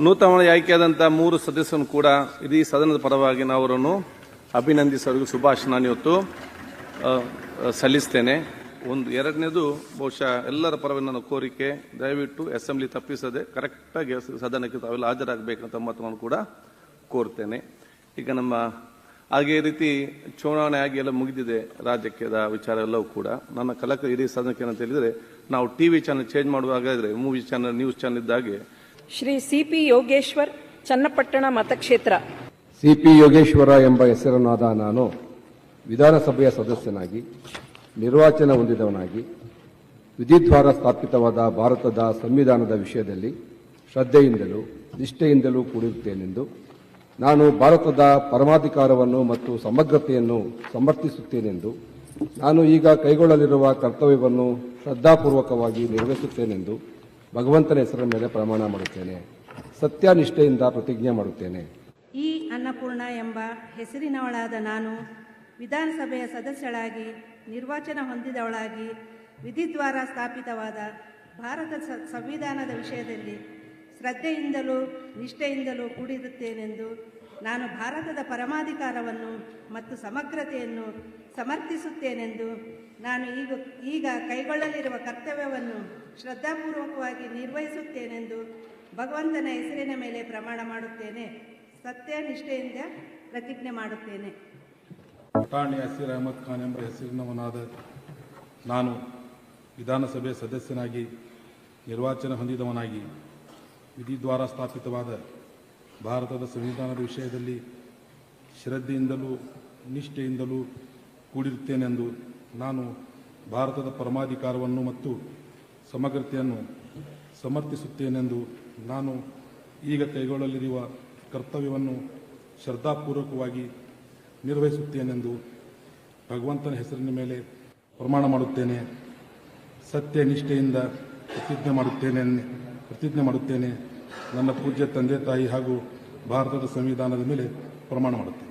ನೂತನವಾಗಿ ಆಯ್ಕೆಯಾದಂಥ ಮೂರು ಸದಸ್ಯರನ್ನು ಕೂಡ ಇಡೀ ಸದನದ ಪರವಾಗಿ ನಾವು ಅವರನ್ನು ಅಭಿನಂದಿಸೋರಿಗೆ ಶುಭಾಶಯ ಇವತ್ತು ಸಲ್ಲಿಸ್ತೇನೆ. ಒಂದು, ಎರಡನೇದು ಬಹುಶಃ ಎಲ್ಲರ ಪರವಾಗಿ ನನ್ನ ಕೋರಿಕೆ, ದಯವಿಟ್ಟು ಅಸೆಂಬ್ಲಿ ತಪ್ಪಿಸದೆ ಕರೆಕ್ಟಾಗಿ ಸದನಕ್ಕೆ ತಾವೆಲ್ಲ ಹಾಜರಾಗಬೇಕಂತ ಮತವನ್ನು ಕೂಡ ಕೋರ್ತೇನೆ. ಈಗ ನಮ್ಮ ಹಾಗೇ ರೀತಿ ಚುನಾವಣೆ ಆಗಿ ಎಲ್ಲ ಮುಗಿದಿದೆ, ರಾಜಕೀಯದ ವಿಚಾರ ಎಲ್ಲವೂ ಕೂಡ. ನನ್ನ ಕಲಕ ಇಡೀ ಸದನಕ್ಕೆ ಏನಂತ ಹೇಳಿದರೆ, ನಾವು ಟಿವಿ ಚಾನಲ್ ಚೇಂಜ್ ಮಾಡುವಾಗಾದರೆ ಮೂವಿ ಚಾನಲ್, ನ್ಯೂಸ್ ಚಾನಲ್ ಇದ್ದಾಗೆ ಶ್ರೀ ಸಿಪಿ ಯೋಗೇಶ್ವರ್ ಚನ್ನಪಟ್ಟಣ ಮತಕ್ಷೇತ್ರ. ಸಿಪಿ ಯೋಗೇಶ್ವರ ಎಂಬ ಹೆಸರನ್ನಾದ ನಾನು ವಿಧಾನಸಭೆಯ ಸದಸ್ಯನಾಗಿ, ನಿರ್ವಾಚನ ಹೊಂದಿದವನಾಗಿ, ವಿಧಿದ್ವಾರ ಸ್ಥಾಪಿತವಾದ ಭಾರತದ ಸಂವಿಧಾನದ ವಿಷಯದಲ್ಲಿ ಶ್ರದ್ಧೆಯಿಂದಲೂ ನಿಷ್ಠೆಯಿಂದಲೂ ಕೂಡಿರುತ್ತೇನೆಂದು, ನಾನು ಭಾರತದ ಪರಮಾಧಿಕಾರವನ್ನು ಮತ್ತು ಸಮಗ್ರತೆಯನ್ನು ಸಮರ್ಥಿಸುತ್ತೇನೆಂದು, ನಾನು ಈಗ ಕೈಗೊಳ್ಳಲಿರುವ ಕರ್ತವ್ಯವನ್ನು ಶ್ರದ್ಧಾಪೂರ್ವಕವಾಗಿ ನಿರ್ವಹಿಸುತ್ತೇನೆಂದು ಭಗವಂತನ ಹೆಸರ ಮೇಲೆ ಪ್ರಮಾಣ ಮಾಡುತ್ತೇನೆ. ಸತ್ಯನಿಷ್ಠೆಯಿಂದ ಪ್ರತಿಜ್ಞೆ ಮಾಡುತ್ತೇನೆ. ಈ ಅನ್ನಪೂರ್ಣ ಎಂಬ ಹೆಸರಿನವಳಾದ ನಾನು ವಿಧಾನಸಭೆಯ ಸದಸ್ಯಳಾಗಿ, ನಿರ್ವಾಚನ ಹೊಂದಿದವಳಾಗಿ, ವಿಧಿದ್ವಾರ ಸ್ಥಾಪಿತವಾದ ಭಾರತ ಸಂವಿಧಾನದ ವಿಷಯದಲ್ಲಿ ಶ್ರದ್ಧೆಯಿಂದಲೂ ನಿಷ್ಠೆಯಿಂದಲೂ ಕೂಡಿರುತ್ತೇನೆಂದು ನಾನು ಭಾರತದ ಪರಮಾಧಿಕಾರವನ್ನು ಮತ್ತು ಸಮಗ್ರತೆಯನ್ನು ಸಮರ್ಥಿಸುತ್ತೇನೆಂದು ನಾನು ಈಗ ಈಗ ಕೈಗೊಳ್ಳಲಿರುವ ಕರ್ತವ್ಯವನ್ನು ಶ್ರದ್ಧಾಪೂರ್ವಕವಾಗಿ ನಿರ್ವಹಿಸುತ್ತೇನೆಂದು ಭಗವಂತನ ಹೆಸರಿನ ಮೇಲೆ ಪ್ರಮಾಣ ಮಾಡುತ್ತೇನೆ. ಸತ್ಯ ನಿಷ್ಠೆಯಿಂದ ಪ್ರತಿಜ್ಞೆ ಮಾಡುತ್ತೇನೆ. ಪಟಾಣಿ ಅಸೀರ್ ಅಹಮದ್ ಖಾನ್ ಎಂಬ ಹೆಸರಿನವನಾದ ನಾನು ವಿಧಾನಸಭೆ ಸದಸ್ಯನಾಗಿ, ನಿರ್ವಾಚನ ಹೊಂದಿದವನಾಗಿ ವಿಧಿದ್ವಾರ ಸ್ಥಾಪಿತವಾದ ಭಾರತದ ಸಂವಿಧಾನದ ವಿಷಯದಲ್ಲಿ ಶ್ರದ್ಧೆಯಿಂದಲೂ ನಿಷ್ಠೆಯಿಂದಲೂ ಕೂಡಿರುತ್ತೇನೆಂದು ನಾನು ಭಾರತದ ಪರಮಾಧಿಕಾರವನ್ನು ಮತ್ತು ಸಮಗ್ರತೆಯನ್ನು ಸಮರ್ಥಿಸುತ್ತೇನೆಂದು ನಾನು ಈಗ ಕೈಗೊಳ್ಳಲಿರುವ ಕರ್ತವ್ಯವನ್ನು ಶ್ರದ್ಧಾಪೂರ್ವಕವಾಗಿ ನಿರ್ವಹಿಸುತ್ತೇನೆಂದು ಭಗವಂತನ ಹೆಸರಿನ ಮೇಲೆ ಪ್ರಮಾಣ ಮಾಡುತ್ತೇನೆ. ಸತ್ಯ ನಿಷ್ಠೆಯಿಂದ ಪ್ರತಿಜ್ಞೆ ಮಾಡುತ್ತೇನೆ ಪ್ರತಿಜ್ಞೆ ಮಾಡುತ್ತೇನೆ. ನನ್ನ ಪೂಜ್ಯ ತಂದೆ ತಾಯಿ ಹಾಗೂ ಭಾರತದ ಸಂವಿಧಾನದ ಮೇಲೆ ಪ್ರಮಾಣ ಮಾಡುತ್ತೇನೆ